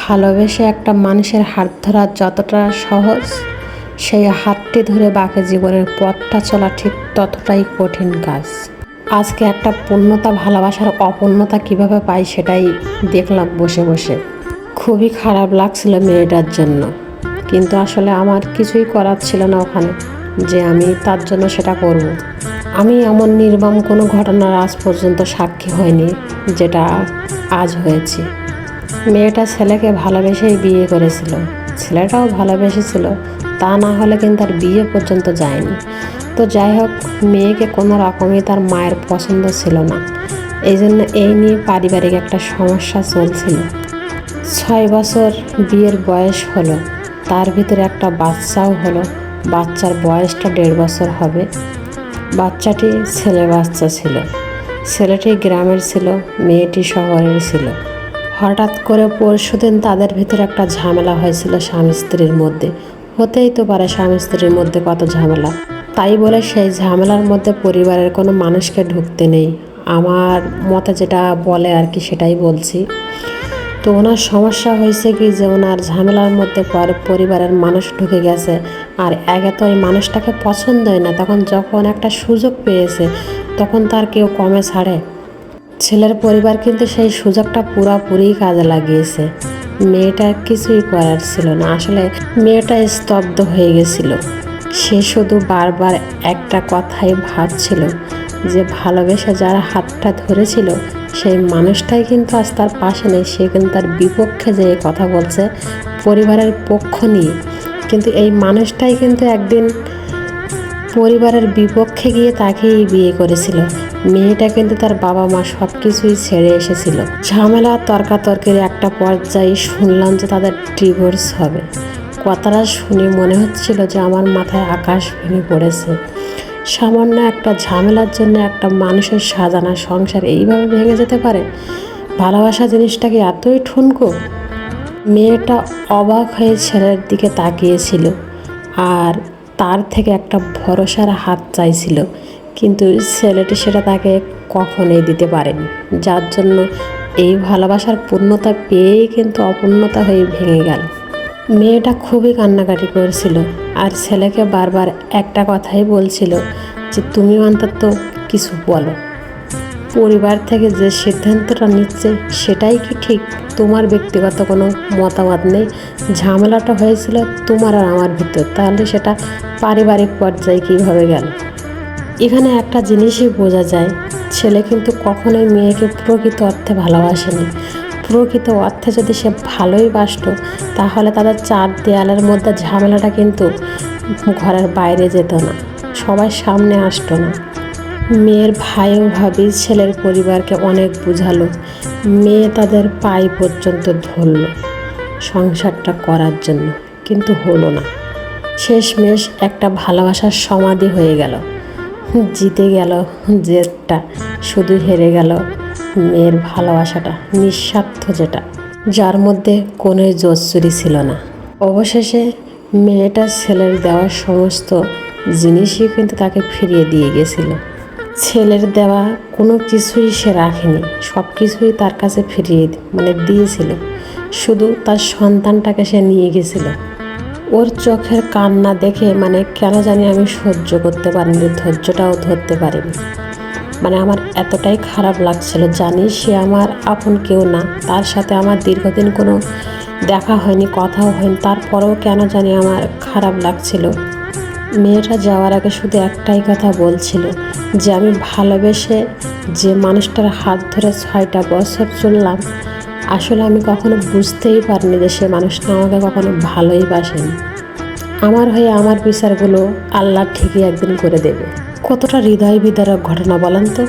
ভালোবেসে একটা মানুষের হাত ধরা যতটা সহজ, সেই হাতটি ধরে বাকি জীবনের পথটা চলা ঠিক ততটাই কঠিন কাজ। আজকে একটা পূর্ণতা, ভালোবাসার অপূর্ণতা কীভাবে পাই সেটাই দেখলাম বসে বসে। খুবই খারাপ লাগছিল মেয়েটার জন্য, কিন্তু আসলে আমার কিছুই করার ছিল না ওখানে, যে আমি তার জন্য সেটা করব। আমি এমন নির্মম কোনো ঘটনার আজ পর্যন্ত সাক্ষী হয়নি, যেটা আজ হয়েছে। মেয়েটা ছেলেকে ভালোবেসেই বিয়ে করেছিল। ছেলেটাও ভালোবেসেছিল। তা না হলে কিন্তু আর বিয়ে পর্যন্ত যায়নি। তো যাই হোক, মেয়েকে কোনো রকমই তার মায়ের পছন্দ ছিল না। এই জন্য এই নিয়ে পারিবারিক একটা সমস্যা চলছিল। ছয় বছর বিয়ের বয়স হলো। তার ভিতরে একটা বাচ্চাও হলো। বাচ্চার বয়সটা দেড় বছর হবে। বাচ্চাটি ছেলে বাচ্চা ছিল। ছেলেটি গ্রামের ছিল, মেয়েটি শহরের ছিল। হঠাৎ করে পরশুদিন তাদের ভিতরে একটা ঝামেলা হয়েছিল স্বামী স্ত্রীর মধ্যে। হতেই তো পারে স্বামী স্ত্রীর মধ্যে কত ঝামেলা। তাই বলে সেই ঝামেলার মধ্যে পরিবারের কোনো মানুষকে ঢুকতে নেই। আমার মতে যেটা বলে আর কি সেটাই বলছি। তো ওনার সমস্যা হয়েছে কি যে ওনার ঝামেলার মধ্যে পরে পরিবারের মানুষ ঢুকে গেছে। আর একে তো ওই মানুষটাকে পছন্দ হয় না। তখন যখন একটা সুযোগ পেয়েছে, তখন তার কেউ কমে ছাড়ে। ছেলের পরিবার কিন্তু সেই সুযোগটা পুরোপুরি কাজে লাগিয়েছে। মেয়েটার কিছুই করার ছিল না। আসলে মেয়েটা স্তব্ধ হয়ে গেছিল। সে শুধু বারবার একটা কথাই ভাবছিল যে ভালোবেসে যারা হাতটা ধরেছিল, সেই মানুষটাই কিন্তু আজ তার পাশে নেই। সে কিন্তু তার বিপক্ষে যে কথা বলছে, পরিবারের পক্ষ নিয়ে। কিন্তু এই মানুষটাই কিন্তু একদিন পরিবারের বিপক্ষে গিয়ে তাকেই বিয়ে করেছিল। মেয়েটা কিন্তু তার বাবা মা সব কিছুই ছেড়ে এসেছিল। ঝামেলা, তর্কাতর্কের একটা পর্যায়ে শুনলাম যে তাদের ডিভোর্স হবে। কথাটা শুনে মনে হচ্ছিল যে আমার মাথায় আকাশ ভেঙে পড়েছে। সামান্য একটা ঝামেলার জন্য একটা মানুষের সাজানা সংসার এইভাবে ভেঙে যেতে পারে? ভালোবাসা জিনিসটাকে এতই ঠুনকো? মেয়েটা অবাক হয়ে ছেলের দিকে তাকিয়েছিল আর তার থেকে একটা ভরসার হাত চাইছিল। কিন্তু ছেলেটি সেটা তাকে কখনোই দিতে পারেনি। যার জন্য এই ভালোবাসার পূর্ণতা পেয়েই কিন্তু অপূর্ণতা হয়ে ভেঙে গেল। মেয়েটা খুবই কান্নাকাটি করছিল আর ছেলেকে বারবার একটা কথাই বলছিল যে, তুমি অন্তত কিছু বলো। পরিবার থেকে যে সিদ্ধান্তটা নিচ্ছে সেটাই কি ঠিক? তোমার ব্যক্তিগত কোনো মতামত নেই? ঝামেলাটা হয়েছিল তোমার আর আমার ভিতর। তাহলে সেটা পারিবারিক পর্যায়ে কীভাবে গেল? এখানে একটা জিনিসই বোঝা যায়, ছেলে কিন্তু কখনোই মেয়েকে প্রকৃত অর্থে ভালোবাসেনি। প্রকৃত অর্থে যদি সে ভালোই বাসত, তাহলে তাদের চার দেয়ালের মধ্যে ঝামেলাটা কিন্তু ঘরের বাইরে যেত না, সবাই সামনে আসতো না। মেয়ের ভাইও ভাবি ছেলের পরিবারকে অনেক বুঝালো, মেয়ে তাদের পাই পর্যন্ত ধরল সংসারটা করার জন্য, কিন্তু হলো না। শেষমেশ একটা ভালোবাসার সমাধি হয়ে গেল। জিতে গেল জেদটা, শুধু হেরে গেল মেয়ের ভালোবাসাটা, নিঃস্বার্থ যেটা, যার মধ্যে কোনো জোচ্চুরি ছিল না। অবশেষে মেয়েটা ছেলের দেওয়া সমস্ত জিনিসই কিন্তু তাকে ফিরিয়ে দিয়ে গেছিল। ছেলের দেওয়া কোনো কিছুই সে রাখেনি সব কিছুই তার কাছে ফিরিয়ে মানে দিয়েছিল। শুধু তার সন্তানটাকে সে নিয়ে গেছিল। ওর চোখের কান্না দেখে মানে কেন জানি আমি সহ্য করতে পারিনি, ধৈর্যটাও ধরতে পারিনি। মানে আমার এতটাই খারাপ লাগছিল, জানি সে আমার আপন কেউ না, তার সাথে আমার দীর্ঘদিন কোনো দেখা হয়নি, কথাও হয়নি, তারপরেও কেন জানি আমার খারাপ লাগছিল। মেয়েটা যাওয়ার আগে শুধু একটাই কথা বলছিল, যে আমি ভালোবেসে যে মানুষটার হাত ধরে ছয়টা বছর চললাম আসলে আমি কখনো বুঝতেই পারিনি যে সে মানুষটা আমাকে কখনো ভালোই বাসেন। আমার হয়ে আমার বিচারগুলো আল্লাহ ঠিকই একদিন করে দেবে। কতটা হৃদয় বিদারক ঘটনা বলেন তো?